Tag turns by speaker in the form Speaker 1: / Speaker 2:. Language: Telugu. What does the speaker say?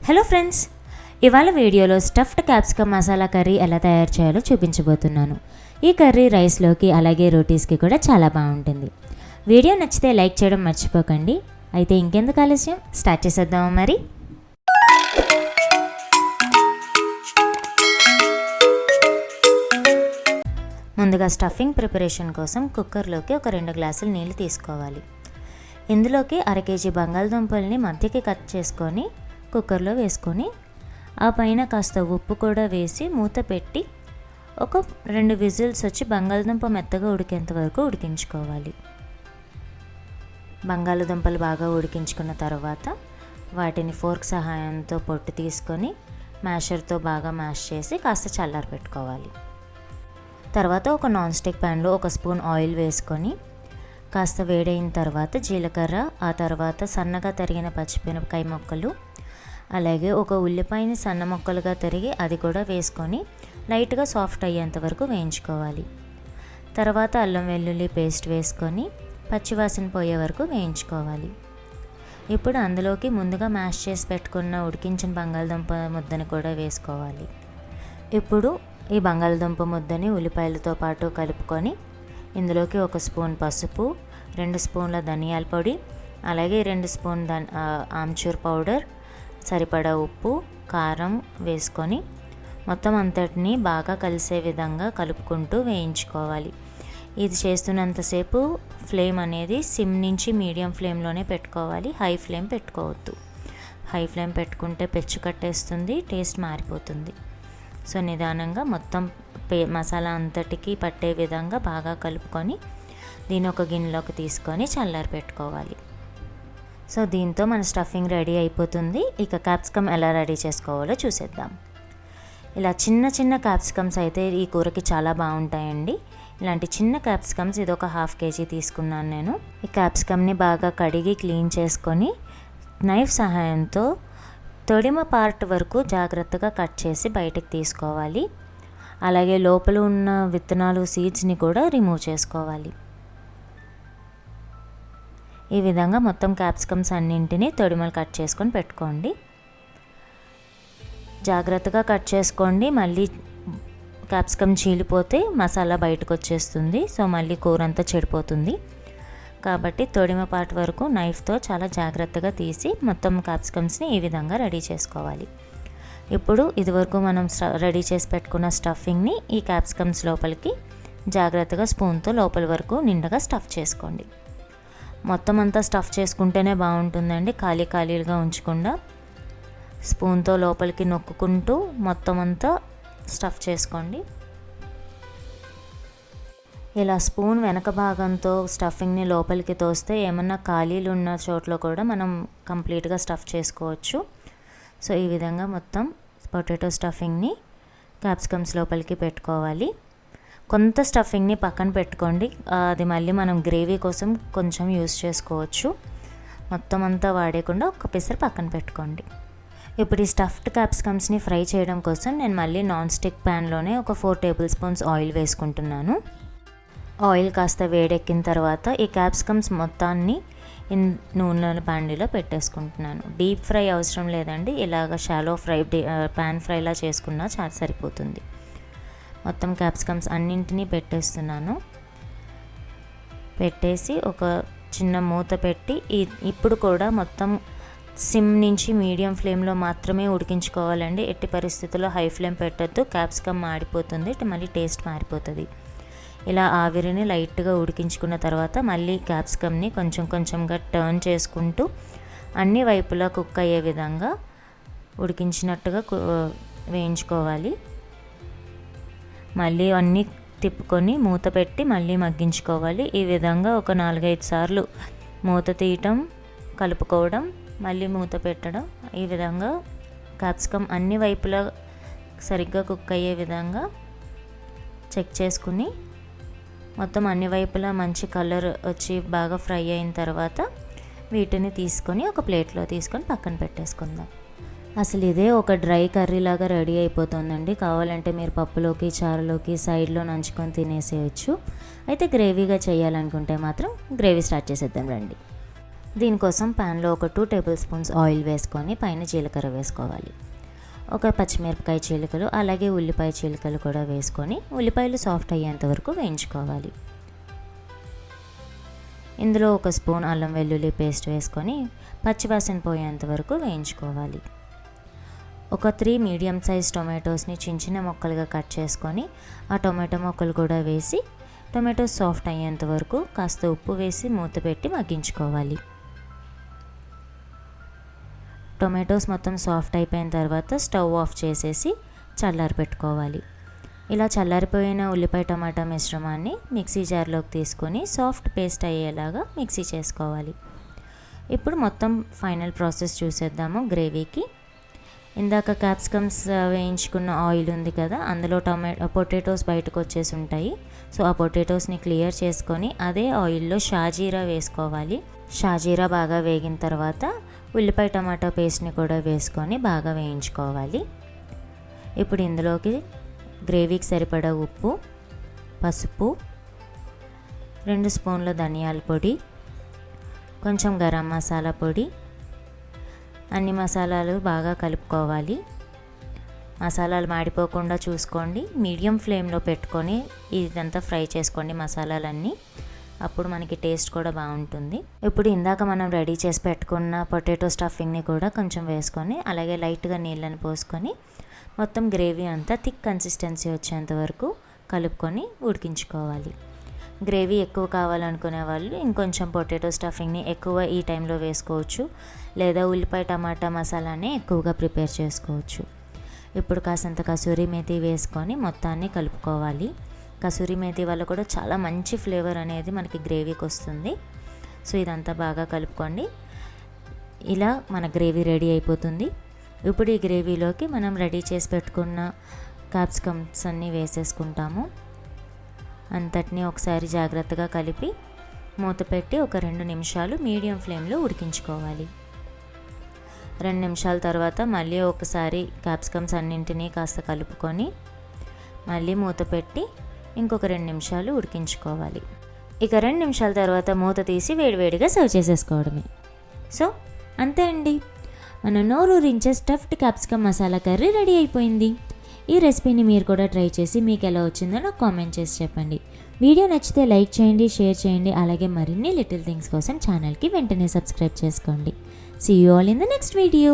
Speaker 1: హలో ఫ్రెండ్స్ ఇవాళ వీడియోలో స్టఫ్డ్ క్యాప్సికమ్ మసాలా కర్రీ ఎలా తయారు చేయాలో చూపించబోతున్నాను. ఈ కర్రీ రైస్లోకి అలాగే రోటీస్కి కూడా చాలా బాగుంటుంది. వీడియో నచ్చితే లైక్ చేయడం మర్చిపోకండి. అయితే ఇంకెందుకు ఆలస్యం? స్టార్ట్ చేసేద్దామా మరి? ముందుగా స్టఫింగ్ ప్రిపరేషన్ కోసం కుక్కర్లోకి ఒక రెండు గ్లాసులు నీళ్ళు తీసుకోవాలి. ఇందులోకి అర కేజీ బంగాళదుంపల్ని మధ్యకి కట్ చేసుకొని కుక్కర్లో వేసుకొని ఆ పైన కాస్త ఉప్పు కూడా వేసి మూత పెట్టి ఒక రెండు విజిల్స్ వచ్చి బంగాళదుంప మెత్తగా ఉడికేంత వరకు ఉడికించుకోవాలి. బంగాళదుంపలు బాగా ఉడికించుకున్న తర్వాత వాటిని ఫోర్క్ సహాయంతో పొట్టు తీసుకొని మ్యాషర్తో బాగా మ్యాష్ చేసి కాస్త చల్లారి పెట్టుకోవాలి. తర్వాత ఒక నాన్ స్టిక్ ప్యాన్లో ఒక స్పూన్ ఆయిల్ వేసుకొని కాస్త వేడైన తర్వాత జీలకర్ర ఆ తర్వాత సన్నగా తరిగిన పచ్చిమిరపకాయ ముక్కలు అలాగే ఒక ఉల్లిపాయని సన్న ముక్కలుగా తరిగి అది కూడా వేసుకొని లైట్గా సాఫ్ట్ అయ్యేంత వరకు వేయించుకోవాలి. తర్వాత అల్లం వెల్లుల్లి పేస్ట్ వేసుకొని పచ్చివాసన పోయే వరకు వేయించుకోవాలి. ఇప్పుడు అందులోకి ముందుగా మ్యాష్ చేసి పెట్టుకున్న ఉడికించిన బంగాళదుంప ముద్దని కూడా వేసుకోవాలి. ఇప్పుడు ఈ బంగాళదుంప ముద్దని ఉల్లిపాయలతో పాటు కలుపుకొని ఇందులోకి ఒక స్పూన్ పసుపు రెండు స్పూన్ల ధనియాల పొడి అలాగే రెండు స్పూన్ ఆమ్చూర్ పౌడర్ సరిపడా ఉప్పు కారం వేసుకొని మొత్తం అంతటిని బాగా కలిసే విధంగా కలుపుకుంటూ వేయించుకోవాలి. ఇది చేస్తున్నంతసేపు ఫ్లేమ్ అనేది సిమ్ నుంచి మీడియం ఫ్లేమ్లోనే పెట్టుకోవాలి. హై ఫ్లేమ్ పెట్టుకోవద్దు. హై ఫ్లేమ్ పెట్టుకుంటే పెచ్చు కట్టేస్తుంది టేస్ట్ మారిపోతుంది. సో నిదానంగా మొత్తం పే మసాలా అంతటికి పట్టే విధంగా బాగా కలుపుకొని దీని ఒక గిన్నెలోకి తీసుకొని చల్లారి పెట్టుకోవాలి సో దీంతో మన స్టఫింగ్ రెడీ అయిపోతుంది. ఇక క్యాప్సికమ్ ఎలా రెడీ చేసుకోవాలో చూసేద్దాం. ఇలా చిన్న చిన్న క్యాప్సికమ్స్ అయితే ఈ కూరకి చాలా బాగుంటాయండి. ఇలాంటి చిన్న క్యాప్సికమ్స్ ఇది ఒక హాఫ్ కేజీ తీసుకున్నాను నేను. ఈ క్యాప్సికమ్ని బాగా కడిగి క్లీన్ చేసుకొని నైఫ్ సహాయంతో తొడిమ పార్ట్ వరకు జాగ్రత్తగా కట్ చేసి బయటకు తీసుకోవాలి. అలాగే లోపల ఉన్న విత్తనాలు సీడ్స్ని కూడా రిమూవ్ చేసుకోవాలి. ఈ విధంగా మొత్తం క్యాప్సికమ్స్ అన్నింటినీ తొడిమలు కట్ చేసుకొని పెట్టుకోండి. జాగ్రత్తగా కట్ చేసుకోండి. మళ్ళీ క్యాప్సికమ్ చీలిపోతే మసాలా బయటకు వచ్చేస్తుంది. సో మళ్ళీ కూర అంతా చెడిపోతుంది. కాబట్టి తొడిమ పార్ట్ వరకు నైఫ్తో చాలా జాగ్రత్తగా తీసి మొత్తం క్యాప్సికమ్స్ని ఈ విధంగా రెడీ చేసుకోవాలి. ఇప్పుడు ఇదివరకు మనం రెడీ చేసి పెట్టుకున్న స్టఫింగ్ని ఈ క్యాప్సికమ్స్ లోపలికి జాగ్రత్తగా స్పూన్తో లోపల వరకు నిండగా స్టఫ్ చేసుకోండి. మొత్తం అంతా స్టఫ్ చేసుకుంటేనే బాగుంటుందండి ఖాళీ ఖాళీలుగా ఉంచకుండా. స్పూన్తో లోపలికి నొక్కుకుంటూ మొత్తం అంతా స్టఫ్ చేసుకోండి. ఇలా స్పూన్ వెనక భాగంతో స్టఫింగ్ని లోపలికి తోస్తే ఏమన్నా ఖాళీలు ఉన్న చోట్ల కూడా మనం కంప్లీట్గా స్టఫ్ చేసుకోవచ్చు. సో ఈ విధంగా మొత్తం పొటాటో స్టఫింగ్ని క్యాప్సికమ్స్ లోపలికి పెట్టుకోవాలి. కొంత స్టఫింగ్ని పక్కన పెట్టుకోండి. అది మళ్ళీ మనం గ్రేవీ కోసం కొంచెం యూస్ చేసుకోవచ్చు. మొత్తం అంతా వాడేయకుండా ఒక పిసర్ పక్కన పెట్టుకోండి. ఇప్పుడు ఈ స్టఫ్డ్ క్యాప్సికమ్స్ని ఫ్రై చేయడం కోసం నేను మళ్ళీ నాన్ స్టిక్ ప్యాన్లోనే ఒక ఫోర్ టేబుల్ స్పూన్స్ ఆయిల్ వేసుకుంటున్నాను. ఆయిల్ కాస్త వేడెక్కిన తర్వాత ఈ క్యాప్సికమ్స్ మొత్తాన్ని నూనె బాండీలో పెట్టేసుకుంటున్నాను. డీప్ ఫ్రై అవసరం లేదండి. ఇలాగ షాలో ఫ్రై ప్యాన్ ఫ్రైలా చేసుకున్నా చాలా సరిపోతుంది. మొత్తం క్యాప్సికమ్స్ అన్నింటినీ పెట్టేస్తున్నాను. పెట్టేసి ఒక చిన్న మూత పెట్టి ఇప్పుడు కూడా మొత్తం సిమ్ నుంచి మీడియం ఫ్లేమ్లో మాత్రమే ఉడికించుకోవాలండి. ఎట్టి పరిస్థితుల్లో హై ఫ్లేమ్ పెట్టద్దు. క్యాప్సికమ్ మాడిపోతుంది. మళ్ళీ టేస్ట్ మారిపోతుంది. ఇలా ఆవిరిని లైట్గా ఉడికించుకున్న తర్వాత మళ్ళీ క్యాప్సికమ్ని కొంచెం కొంచెంగా టర్న్ చేసుకుంటూ అన్ని వైపులా కుక్ అయ్యే విధంగా ఉడికించినట్టుగా వేయించుకోవాలి. మళ్ళీ అన్నీ తిప్పుకొని మూత పెట్టి మళ్ళీ మగ్గించుకోవాలి. ఈ విధంగా ఒక నాలుగైదు సార్లు మూత తీయటం కలుపుకోవడం మళ్ళీ మూత పెట్టడం ఈ విధంగా క్యాప్సికమ్ అన్ని వైపులా సరిగ్గా కుక్ అయ్యే విధంగా చెక్ చేసుకుని మొత్తం అన్ని వైపులా మంచి కలర్ వచ్చి బాగా ఫ్రై అయిన తర్వాత వీటిని తీసుకొని ఒక ప్లేట్లో తీసుకొని పక్కన పెట్టేసుకుందాం. అసలు ఇదే ఒక డ్రై కర్రీ లాగా రెడీ అయిపోతుందండి. కావాలంటే మీరు పప్పులోకి చారులోకి సైడ్లో నంచుకొని తినేసేయచ్చు. అయితే గ్రేవీగా చేయాలనుకుంటే మాత్రం గ్రేవీ స్టార్ట్ చేసేద్దాం రండి. దీనికోసం ప్యాన్లో ఒక టూ టేబుల్ స్పూన్స్ ఆయిల్ వేసుకొని పైన జీలకర్ర వేసుకోవాలి. ఒక పచ్చిమిరపకాయ చీలికలు అలాగే ఉల్లిపాయ చీలికలు కూడా వేసుకొని ఉల్లిపాయలు సాఫ్ట్ అయ్యేంత వరకు వేయించుకోవాలి. ఇందులో ఒక స్పూన్ అల్లం వెల్లుల్లి పేస్ట్ వేసుకొని పచ్చివాసన పోయేంత వరకు వేయించుకోవాలి. ఒక త్రీ మీడియం సైజ్ టొమాటోస్ని చిన్న చిన్న ముక్కలుగా కట్ చేసుకొని ఆ టొమాటో ముక్కలు కూడా వేసి టొమాటోస్ సాఫ్ట్ అయ్యేంత వరకు కాస్త ఉప్పు వేసి మూత పెట్టి మగ్గించుకోవాలి. టొమాటోస్ మొత్తం సాఫ్ట్ అయిపోయిన తర్వాత స్టవ్ ఆఫ్ చేసేసి చల్లారి పెట్టుకోవాలి. ఇలా చల్లారిపోయిన ఉల్లిపాయ టమాటా మిశ్రమాన్ని మిక్సీ జార్లోకి తీసుకొని సాఫ్ట్ పేస్ట్ అయ్యేలాగా మిక్సీ చేసుకోవాలి. ఇప్పుడు మొత్తం ఫైనల్ ప్రాసెస్ చూసేద్దాము గ్రేవీకి. ఇందాక క్యాప్సికమ్స్ వేయించుకున్న ఆయిల్ ఉంది కదా అందులో టొమాటో పొటాటోస్ బయటకు వచ్చేసి ఉంటాయి. సో ఆ పొటాటోస్ని క్లియర్ చేసుకొని అదే ఆయిల్లో షాజీరా వేసుకోవాలి. షాజీరా బాగా వేగిన తర్వాత ఉల్లిపాయ టమాటో పేస్ట్ని కూడా వేసుకొని బాగా వేయించుకోవాలి. ఇప్పుడు ఇందులోకి గ్రేవీకి సరిపడా ఉప్పు పసుపు రెండు స్పూన్ల ధనియాల పొడి కొంచెం గరం మసాలా పొడి అన్ని మసాలాలు బాగా కలుపుకోవాలి. మసాలాలు మాడిపోకుండా చూసుకోండి. మీడియం ఫ్లేమ్లో పెట్టుకొని ఇదంతా ఫ్రై చేసుకోండి మసాలాలన్నీ. అప్పుడు మనకి టేస్ట్ కూడా బాగుంటుంది. ఇప్పుడు ఇందాక మనం రెడీ చేసి పెట్టుకున్న పొటాటో స్టఫింగ్ని కూడా కొంచెం వేసుకొని అలాగే లైట్గా నీళ్ళని పోసుకొని మొత్తం గ్రేవీ అంతా థిక్ కన్సిస్టెన్సీ వచ్చేంత వరకు కలుపుకొని ఉడికించుకోవాలి. గ్రేవీ ఎక్కువ కావాలనుకునే వాళ్ళు ఇంకొంచెం పొటాటో స్టఫింగ్ని ఎక్కువ ఈ టైంలో వేసుకోవచ్చు. లేదా ఉల్లిపాయ టమాటా మసాలానే ఎక్కువగా ప్రిపేర్ చేసుకోవచ్చు. ఇప్పుడు కాసంత కసూరి మేతి వేసుకొని మొత్తాన్ని కలుపుకోవాలి. కసూరి మేతి వల్ల కూడా చాలా మంచి ఫ్లేవర్ అనేది మనకి గ్రేవీకి వస్తుంది. సో ఇదంతా బాగా కలుపుకోండి. ఇలా మన గ్రేవీ రెడీ అయిపోతుంది. ఇప్పుడు ఈ గ్రేవీలోకి మనం రెడీ చేసి పెట్టుకున్న క్యాప్సికమ్స్ అన్నీ వేసేసుకుంటాము. అంతటినీ ఒకసారి జాగ్రత్తగా కలిపి మూత పెట్టి ఒక రెండు నిమిషాలు మీడియం ఫ్లేమ్లో ఉడికించుకోవాలి. రెండు నిమిషాల తర్వాత మళ్ళీ ఒకసారి క్యాప్సికమ్స్ అన్నింటినీ కాస్త కలుపుకొని మళ్ళీ మూత పెట్టి ఇంకొక రెండు నిమిషాలు ఉడికించుకోవాలి. ఇక రెండు నిమిషాల తర్వాత మూత తీసి వేడివేడిగా సర్వ్ చేసేసుకోవడమే. సో అంతే అండి. మన నోరూరించే stuffed capsicum masala curry ready అయిపోయింది. ఈ రెసిపీని మీరు కూడా ట్రై చేసి మీకు ఎలా వచ్చిందో నాకు కామెంట్ చేసి చెప్పండి. వీడియో నచ్చితే లైక్ చేయండి షేర్ చేయండి అలాగే మరిన్ని లిటిల్ థింగ్స్ కోసం ఛానల్కి వెంటనే సబ్స్క్రైబ్ చేసుకోండి. See you all in the next video